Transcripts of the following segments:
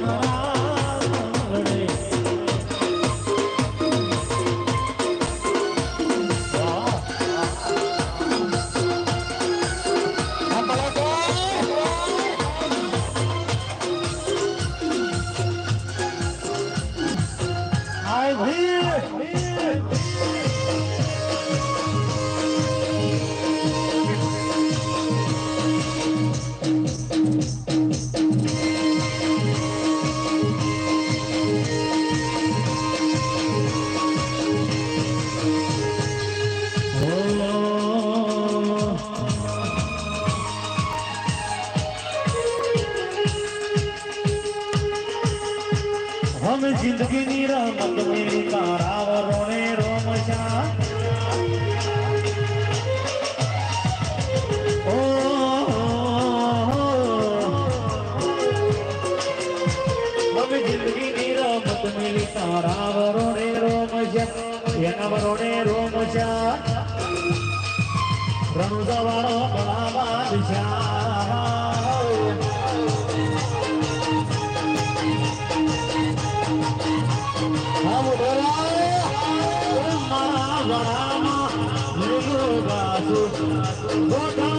Mama. હમ જિંદગીની રમત મેરી તારા વરોણે રોમશા તારા વરોણે રોમશા એના વરોણે રોમશા રણુદવાળો ભલા બાદશાહ Walk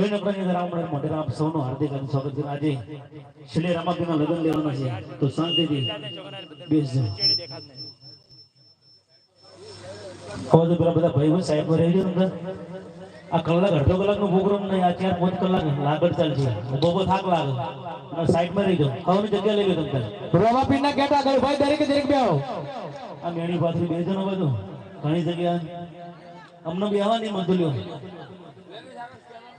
જોઈને પ્રજ્ઞા રામણ મોઢેરા આપ સૌનું હાર્દિક સ્વાગત છે આજે શ્રી રામાપીના લગ્ન લેવાના છે. તો શાંતિથી બેસજો હવે પેલા બધા ભાઈ સાહેબ રહી ગયો અંદર. આ કલાક અડધો કલાકનો પ્રોગ્રામ નહીં આ ચાર પાંચ કલાક લાગડ ચાલશે. બહુ થાક લાગે. અને સાઈડમાં રહી ગયો ખાવાની જગ્યા લઈ ગયો તમે. રમાપીર ગેટ આગળ ભાઈ દરેકે દરેક બેહો. આ મેણી પાછળ બે જણો બધું. ઘણી જગ્યા અમને બેહવા નહીં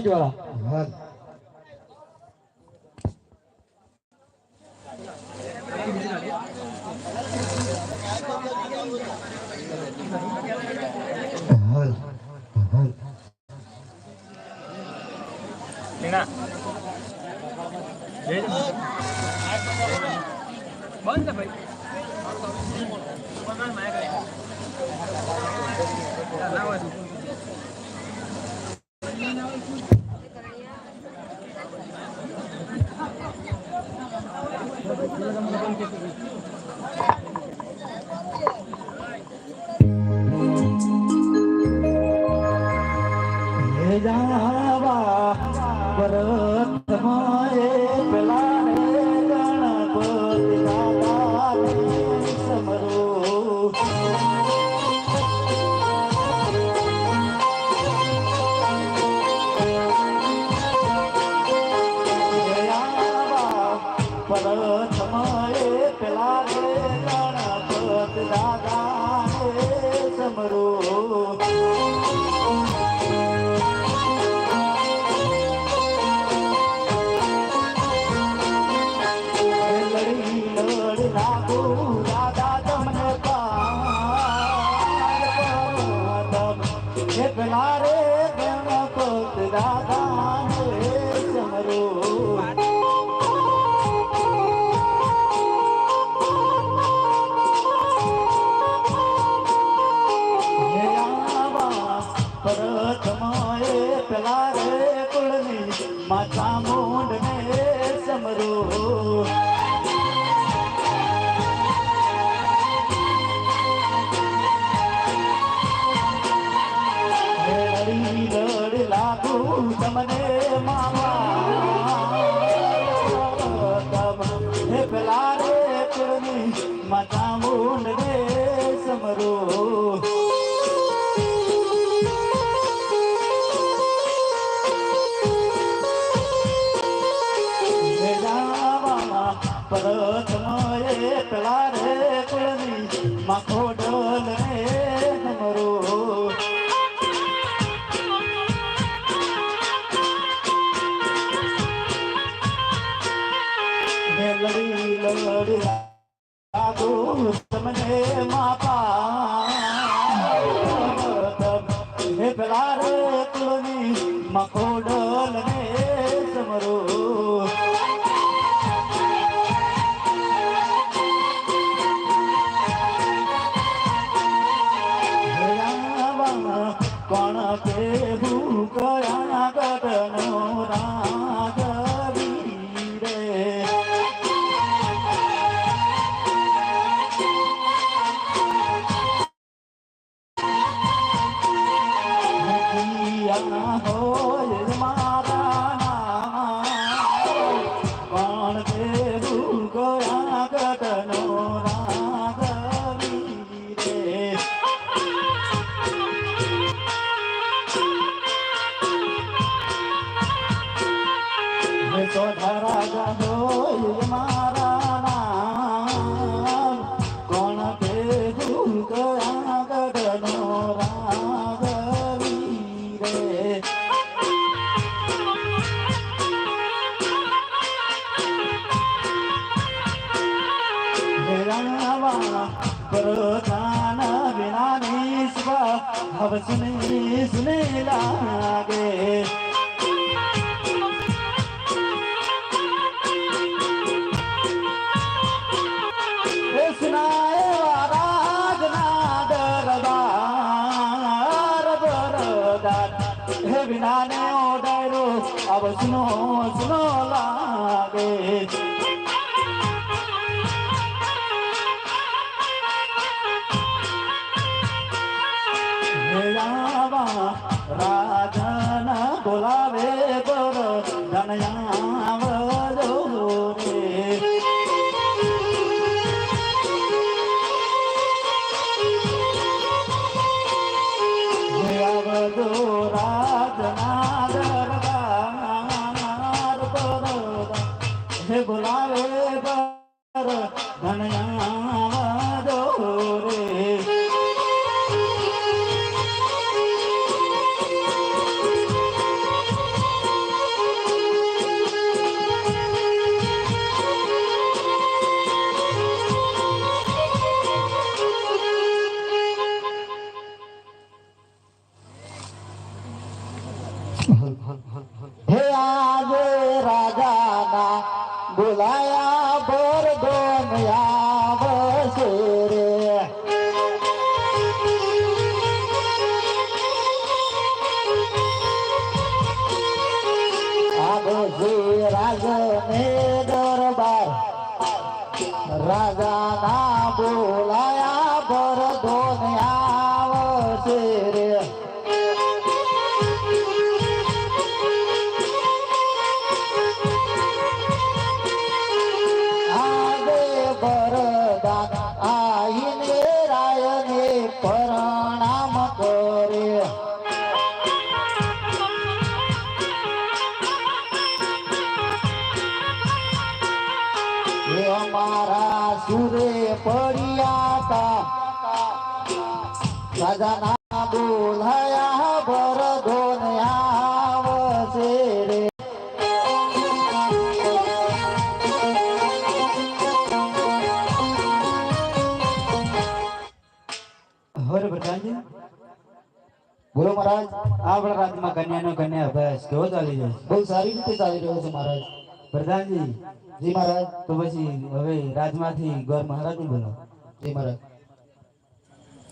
lên chưa? Vâng hơn hơn Đến ạ. Đến. Bớn ra vậy Gracias. Love. ડોલે મેળાવા પ્રધાન વિના નિસ્વા હવે સુને સુને લાગે. बुलाया હે અમારા સુરે પડ્યા તા રાજાના બોલાયા ભર ધોન આવશે રે. હર બતાજે બોલો મહારાજ. આપણા રાજમાં કન્યાનો કન્યા અભ્યાસ કેવો ચાલી રહ્યો બહુ સારી રીતે ચાલી રહ્યો છે મહારાજ. પ્રધાનજી જી મહારાજ, તો પછી હવે રાજમાંથી ગોર મહારાજ બોલો. જી મહારાજ.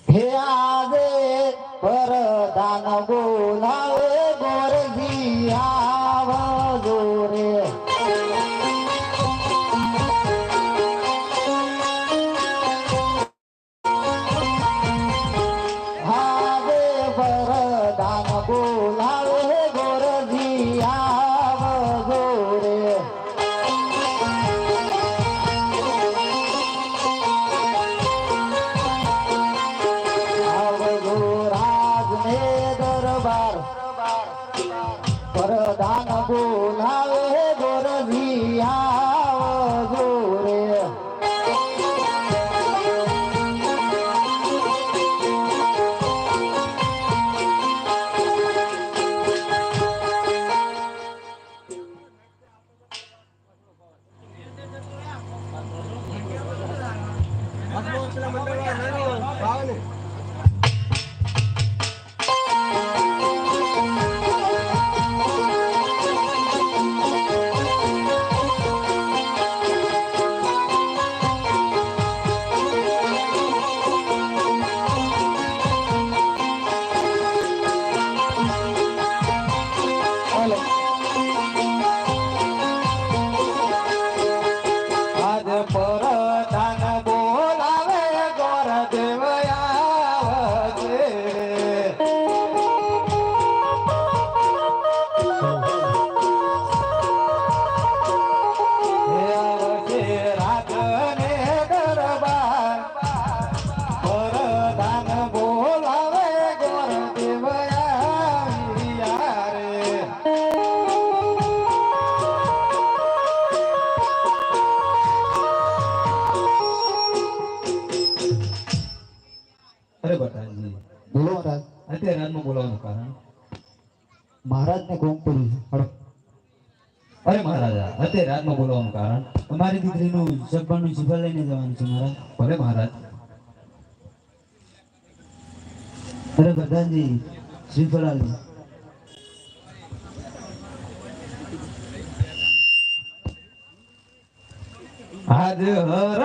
હે આદે પર દાન બોલાવે ગોરજી આવજો શિફળ લઈને જવાનું છે મારા ભલે મહારાજ. અરે પ્રધાનજી શ્રીફળાલ. આજ હર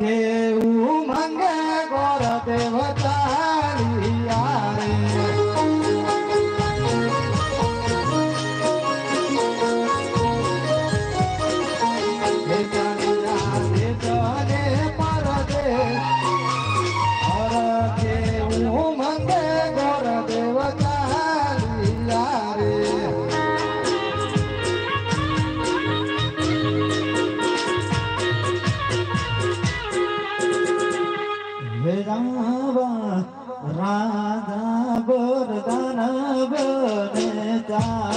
કેવું મંગે ગોર દેવતા दाना बोर दाना बोर दा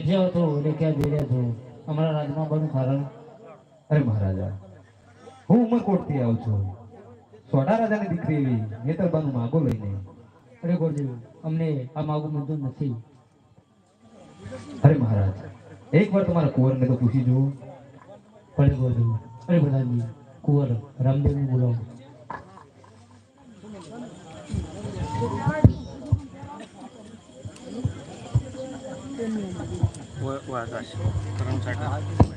ગોડું હતો એટલે ક્યાં જઈ રહ્યા છો. અમારા રાજમાં બનું કારણ અરે મહારાજા, હું ઉમરકોટથી આવું છું. સોડા રાજાની દીકરી એવી નેતરબાનું માગો લઈને. અરે ગોરજી, અમને આ માગો મંજૂર નથી. અરે મહારાજ, એક વાર તમારા કુંવરને તો પૂછી જુઓ. પડે ગોરજી, અરે બધાજી, કુંવર, રામદેવને બોલાવો.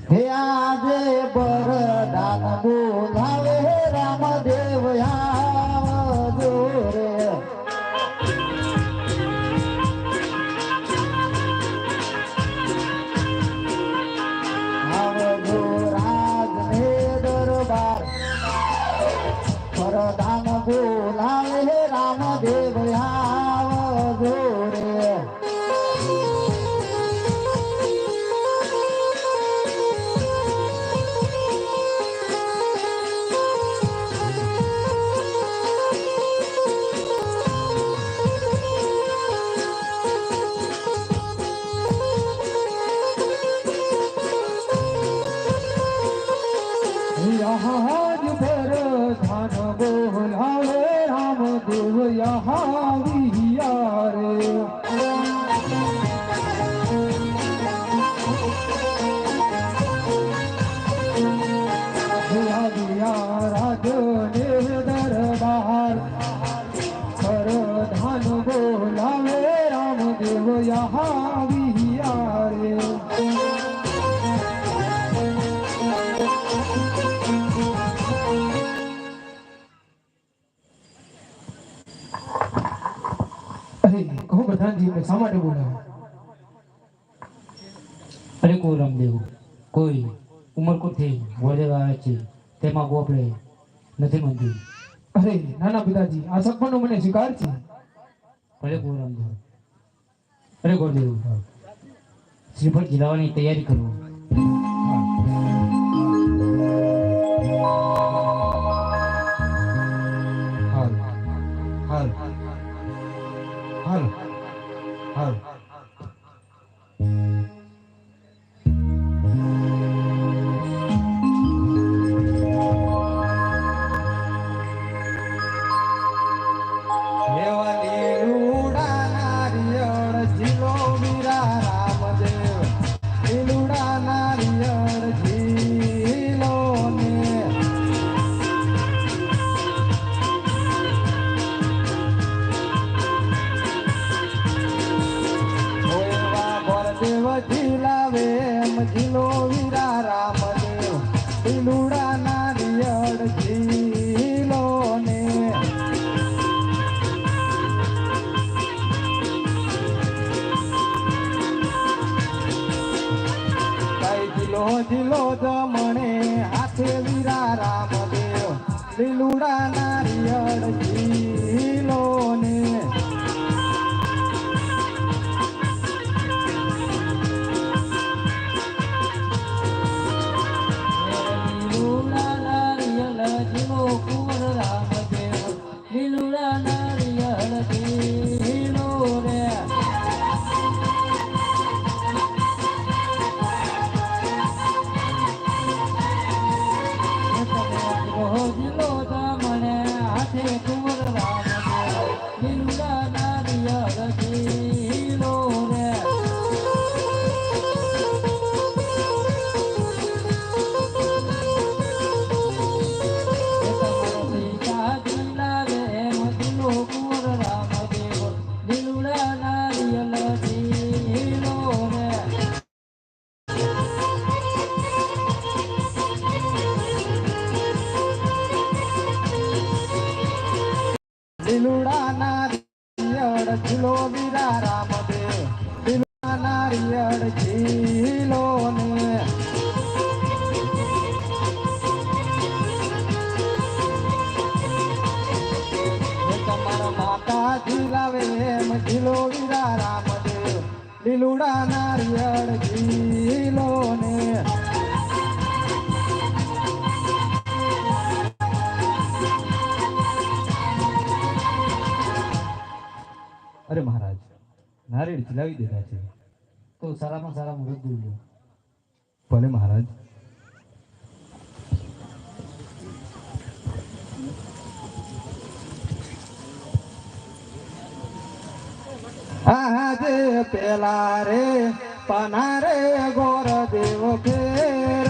હે આજે બરદાન બોલાવે રામદેવ આવજો અરે કહો પ્રધાનજી શા માટે બોલાવે? અરે કોઈ રામદેવ કોઈ ઉમરકોટથી વળદેવ આવે છે તેમાં ગોપડે નથી મંજૂર અરે નાના પિતાજી આ સપનો મને સ્વીકાર છે. ભલે કોઈ રામદેવ અરે ગોરદેવ શ્રીફળ જીલાવાની તૈયારી કરો. Bye. ચલાવી દીધા છે તો સારામાં સારા મુહૂર્ત લો ભલે મહારાજ આજે પેલા રે પના રે ગોર દેવ ફેરવે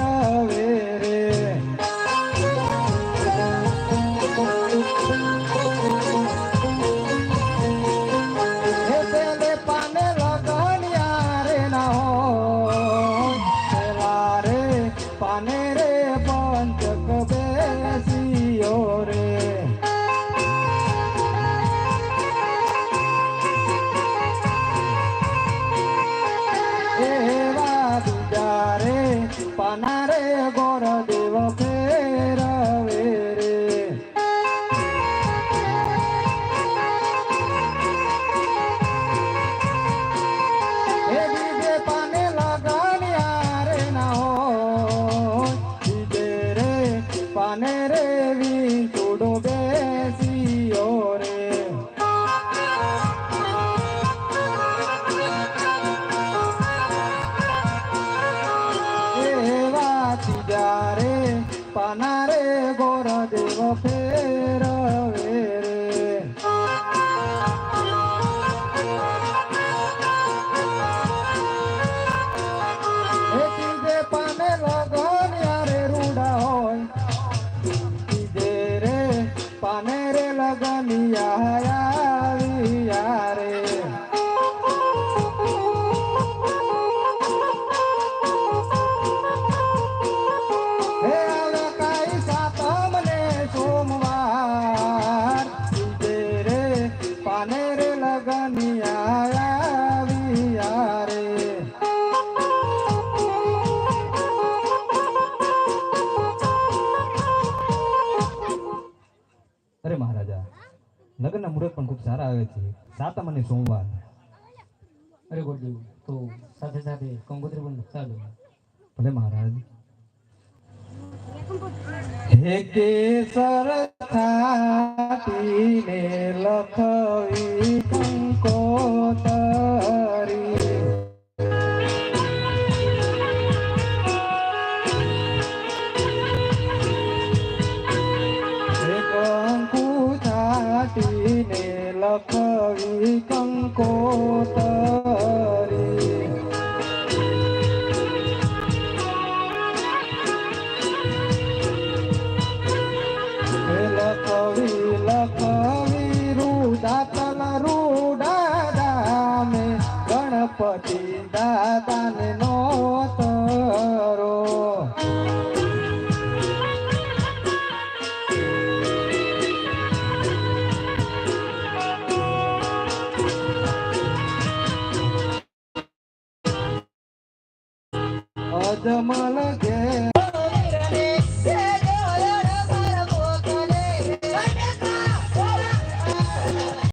આવે છે. સાતમ અને સોમવાર. અરે ગોડદેવ તો સાથે સાથે કંકોત્રી પણ ચાલુ ભલે મહારાજ. હે કેસર થાતીને લખવી કંકોતરી રૂડા દામે ગણપતિ નોતરો